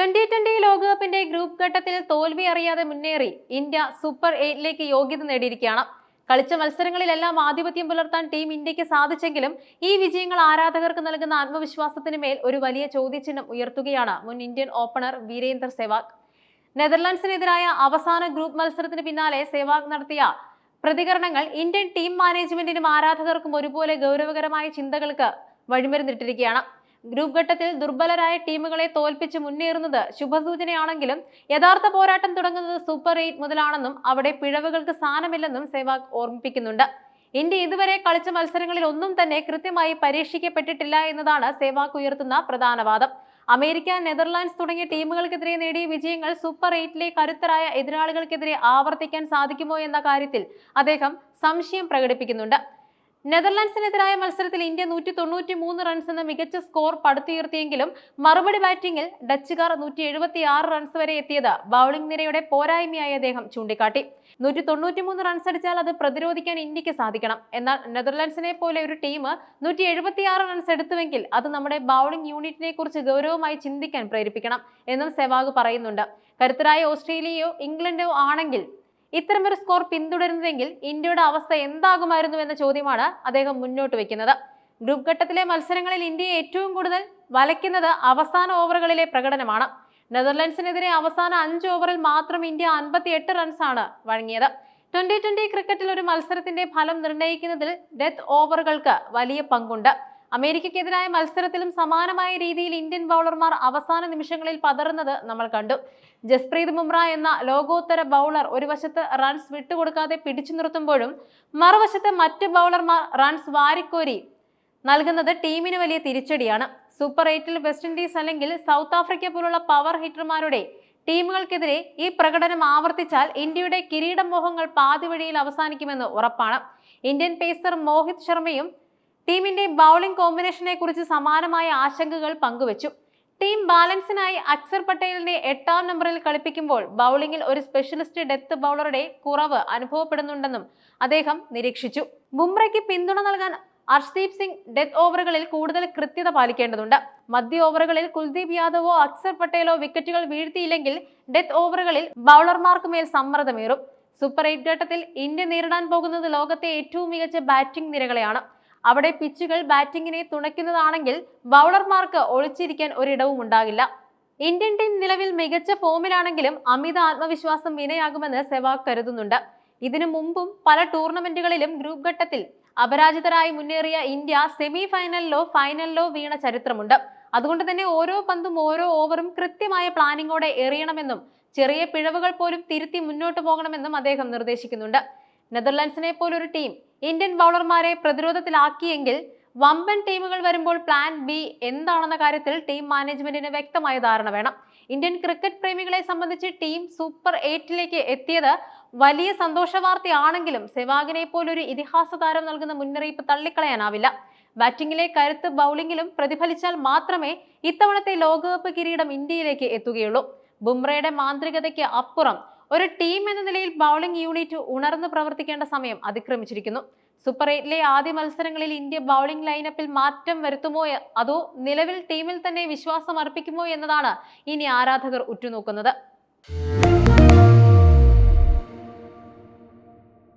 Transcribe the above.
Twenty twenty ലോകകപ്പിന്റെ group ഘട്ടത്തിൽ തോൽവി അറിയാതെ മുന്നേറി ഇന്ത്യ സൂപ്പർ എയ്റ്റിലേക്ക് യോഗ്യത നേടിയിരിക്കുകയാണ്. കളിച്ച മത്സരങ്ങളിലെല്ലാം ആധിപത്യം പുലർത്താൻ ടീം ഇന്ത്യയ്ക്ക് സാധിച്ചെങ്കിലും ഈ വിജയങ്ങൾ ആരാധകർക്ക് നൽകുന്ന ആത്മവിശ്വാസത്തിന് മേൽ ഒരു വലിയ ചോദ്യചിഹ്നം ഉയർത്തുകയാണ് മുൻ ഇന്ത്യൻ ഓപ്പണർ വീരേന്ദർ സെവാഗ്. നെതർലാൻഡ്സിനെതിരായ അവസാന ഗ്രൂപ്പ് മത്സരത്തിന് പിന്നാലെ സെവാഗ് നടത്തിയ പ്രതികരണങ്ങൾ ഇന്ത്യൻ ടീം മാനേജ്മെന്റിനും ആരാധകർക്കും ഒരുപോലെ ഗൗരവകരമായ ചിന്തകൾക്ക് വഴിമരുന്നിട്ടിരിക്കുകയാണ്. ഗ്രൂപ്പ് ഘട്ടത്തിൽ ദുർബലരായ ടീമുകളെ തോൽപ്പിച്ച് മുന്നേറുന്നത് ശുഭസൂചനയാണെങ്കിലും യഥാർത്ഥ പോരാട്ടം തുടങ്ങുന്നത് സൂപ്പർ എയ്റ്റ് മുതലാണെന്നും അവിടെ പിഴവുകൾക്ക് സ്ഥാനമില്ലെന്നും സെവാഗ് ഓർമ്മിപ്പിക്കുന്നുണ്ട്. ഇന്ത്യ ഇതുവരെ കളിച്ച മത്സരങ്ങളിൽ ഒന്നും തന്നെ കൃത്യമായി പരീക്ഷിക്കപ്പെട്ടിട്ടില്ല എന്നതാണ് സെവാഗ് ഉയർത്തുന്ന പ്രധാന വാദം. അമേരിക്ക നെതർലാൻഡ്സ് തുടങ്ങിയ ടീമുകൾക്കെതിരെ നേടിയ വിജയങ്ങൾ സൂപ്പർ എയ്റ്റിലെ കരുത്തരായ എതിരാളികൾക്കെതിരെ ആവർത്തിക്കാൻ സാധിക്കുമോ എന്ന കാര്യത്തിൽ അദ്ദേഹം സംശയം പ്രകടിപ്പിക്കുന്നുണ്ട്. നെതർലാൻഡ്സിനെതിരായ മത്സരത്തിൽ ഇന്ത്യ നൂറ്റി തൊണ്ണൂറ്റി മൂന്ന് റൺസ് എന്ന മികച്ച സ്കോർ പടുത്തുയർത്തിയെങ്കിലും മറുപടി ബാറ്റിംഗിൽ ഡച്ചുകാർ നൂറ്റി എഴുപത്തി ആറ് റൺസ് വരെ എത്തിയത് ബൗളിംഗ് നിരയുടെ പോരായ്മയായി അദ്ദേഹം ചൂണ്ടിക്കാട്ടി. നൂറ്റി തൊണ്ണൂറ്റി മൂന്ന് റൺസ് അടിച്ചാൽ അത് പ്രതിരോധിക്കാൻ ഇന്ത്യയ്ക്ക് സാധിക്കണം. എന്നാൽ നെതർലാൻഡ്സിനെ പോലെ ഒരു ടീം നൂറ്റി എഴുപത്തി ആറ് റൺസ് എടുത്തുവെങ്കിൽ അത് നമ്മുടെ ബൗളിംഗ് യൂണിറ്റിനെ കുറിച്ച് ഗൗരവമായി ചിന്തിക്കാൻ പ്രേരിപ്പിക്കണം എന്നും സെവാഗ് പറയുന്നുണ്ട്. കരുത്തരായ ഓസ്ട്രേലിയയോ ഇംഗ്ലണ്ടോ ആണെങ്കിൽ ഇത്തരമൊരു സ്കോർ പിന്തുടരുന്നതെങ്കിൽ ഇന്ത്യയുടെ അവസ്ഥ എന്താകുമായിരുന്നു എന്ന ചോദ്യമാണ് അദ്ദേഹം മുന്നോട്ട് വെക്കുന്നത്. ഗ്രൂപ്പ് ഘട്ടത്തിലെ മത്സരങ്ങളിൽ ഇന്ത്യയെ ഏറ്റവും കൂടുതൽ വലയ്ക്കുന്നത് അവസാന ഓവറുകളിലെ പ്രകടനമാണ്. നെതർലൻഡ്സിനെതിരെ അവസാന അഞ്ച് ഓവറിൽ മാത്രം ഇന്ത്യ അൻപത്തിയെട്ട് റൺസാണ് വഴങ്ങിയത്. ട്വന്റി ട്വന്റി ക്രിക്കറ്റിൽ ഒരു മത്സരത്തിന്റെ ഫലം നിർണയിക്കുന്നതിൽ ഡെത്ത് ഓവറുകൾക്ക് വലിയ പങ്കുണ്ട്. അമേരിക്കക്കെതിരായ മത്സരത്തിലും സമാനമായ രീതിയിൽ ഇന്ത്യൻ ബൗളർമാർ അവസാന നിമിഷങ്ങളിൽ പതറുന്നത് നമ്മൾ കണ്ടു. ജസ്പ്രീത് ബുംറ എന്ന ലോകോത്തര ബൗളർ ഒരു വശത്ത് റൺസ് വിട്ടുകൊടുക്കാതെ പിടിച്ചു നിർത്തുമ്പോഴും മറുവശത്ത് മറ്റ് ബൗളർമാർ റൺസ് വാരിക്കോരി നൽകുന്നത് ടീമിന് വലിയ തിരിച്ചടിയാണ്. സൂപ്പർ എയ്റ്റിൽ വെസ്റ്റ് ഇൻഡീസ് അല്ലെങ്കിൽ സൗത്ത് ആഫ്രിക്ക പോലുള്ള പവർ ഹിറ്റർമാരുടെ ടീമുകൾക്കെതിരെ ഈ പ്രകടനം ആവർത്തിച്ചാൽ ഇന്ത്യയുടെ കിരീടമോഹങ്ങൾ പാതിവഴിയിൽ അവസാനിക്കുമെന്ന് ഉറപ്പാണ്. ഇന്ത്യൻ പേസർ മോഹിത് ശർമ്മയും ടീമിന്റെ ബൗളിംഗ് കോമ്പിനേഷനെ കുറിച്ച് സമാനമായ ആശങ്കകൾ പങ്കുവച്ചു. ടീം ബാലൻസിനായി അക്സർ പട്ടേലിനെ എട്ടാം നമ്പറിൽ കളിപ്പിക്കുമ്പോൾ ബൗളിംഗിൽ ഒരു സ്പെഷ്യലിസ്റ്റ് ഡെത്ത് ബൗളറുടെ കുറവ് അനുഭവപ്പെടുന്നുണ്ടെന്നും അദ്ദേഹം നിരീക്ഷിച്ചു. ബുംറയ്ക്ക് പിന്തുണ നൽകാൻ അർഷ്ദീപ് സിംഗ് ഡെത്ത് ഓവറുകളിൽ കൂടുതൽ കൃത്യത പാലിക്കേണ്ടതുണ്ട്. മധ്യ ഓവറുകളിൽ കുൽദീപ് യാദവോ അക്സർ പട്ടേലോ വിക്കറ്റുകൾ വീഴ്ത്തിയില്ലെങ്കിൽ ഡെത്ത് ഓവറുകളിൽ ബൗളർമാർക്ക് മേൽ സമ്മർദ്ദമേറും. സൂപ്പർ എയ്റ്റ് ഘട്ടത്തിൽ ഇന്ത്യ നേരിടാൻ പോകുന്നത് ലോകത്തെ ഏറ്റവും മികച്ച ബാറ്റിംഗ് നിരകളെയാണ്. അവിടെ പിച്ചുകൾ ബാറ്റിങ്ങിനെ തുണയ്ക്കുന്നതാണെങ്കിൽ ബൗളർമാർക്ക് ഒളിച്ചിരിക്കാൻ ഒരിടവും ഉണ്ടാകില്ല. ഇന്ത്യൻ ടീം നിലവിൽ മികച്ച ഫോമിലാണെങ്കിലും അമിത ആത്മവിശ്വാസം വിനയാകുമെന്ന് സെവാഗ് കരുതുന്നുണ്ട്. ഇതിനു മുമ്പും പല ടൂർണമെന്റുകളിലും ഗ്രൂപ്പ് ഘട്ടത്തിൽ അപരാജിതരായി മുന്നേറിയ ഇന്ത്യ സെമി ഫൈനലിലോ ഫൈനലിലോ വീണ ചരിത്രമുണ്ട്. അതുകൊണ്ട് തന്നെ ഓരോ പന്തും ഓരോ ഓവറും കൃത്യമായ പ്ലാനിങ്ങോടെ എറിയണമെന്നും ചെറിയ പിഴവുകൾ പോലും തിരുത്തി മുന്നോട്ട് പോകണമെന്നും അദ്ദേഹം നിർദ്ദേശിക്കുന്നുണ്ട്. നെതർലാൻഡ്സിനെ പോലൊരു ടീം ഇന്ത്യൻ ബൗളർമാരെ പ്രതിരോധത്തിലാക്കിയെങ്കിൽ വമ്പൻ ടീമുകൾ വരുമ്പോൾ പ്ലാൻ ബി എന്താണെന്ന കാര്യത്തിൽ ടീം മാനേജ്മെന്റിന് വ്യക്തമായ ധാരണ വേണം. ഇന്ത്യൻ ക്രിക്കറ്റ് പ്രേമികളെ സംബന്ധിച്ച് ടീം സൂപ്പർ എയ്റ്റിലേക്ക് എത്തിയത് വലിയ സന്തോഷ വാർത്തയാണെങ്കിലും സെവാഗിനെ പോലൊരു ഇതിഹാസ താരം നൽകുന്ന മുന്നറിയിപ്പ് തള്ളിക്കളയാനാവില്ല. ബാറ്റിംഗിലെ കരുത്ത് ബൗളിംഗിലും പ്രതിഫലിച്ചാൽ മാത്രമേ ഇത്തവണത്തെ ലോകകപ്പ് കിരീടം ഇന്ത്യയിലേക്ക് എത്തുകയുള്ളൂ. ബുംറയുടെ മാന്ത്രികതയ്ക്ക് അപ്പുറം ഒരു ടീം എന്ന നിലയിൽ ബൗളിംഗ് യൂണിറ്റ് ഉണർന്ന് പ്രവർത്തിക്കേണ്ട സമയം അതിക്രമിച്ചിരിക്കുന്നു. സൂപ്പർ എയ്റ്റിലെ ആദ്യ മത്സരങ്ങളിൽ ഇന്ത്യ ബൗളിംഗ് ലൈനപ്പിൽ മാറ്റം വരുത്തുമോ അതോ നിലവിൽ ടീമിൽ തന്നെ വിശ്വാസം അർപ്പിക്കുമോ എന്നതാണ് ഇനി ആരാധകർ ഉറ്റുനോക്കുന്നത്.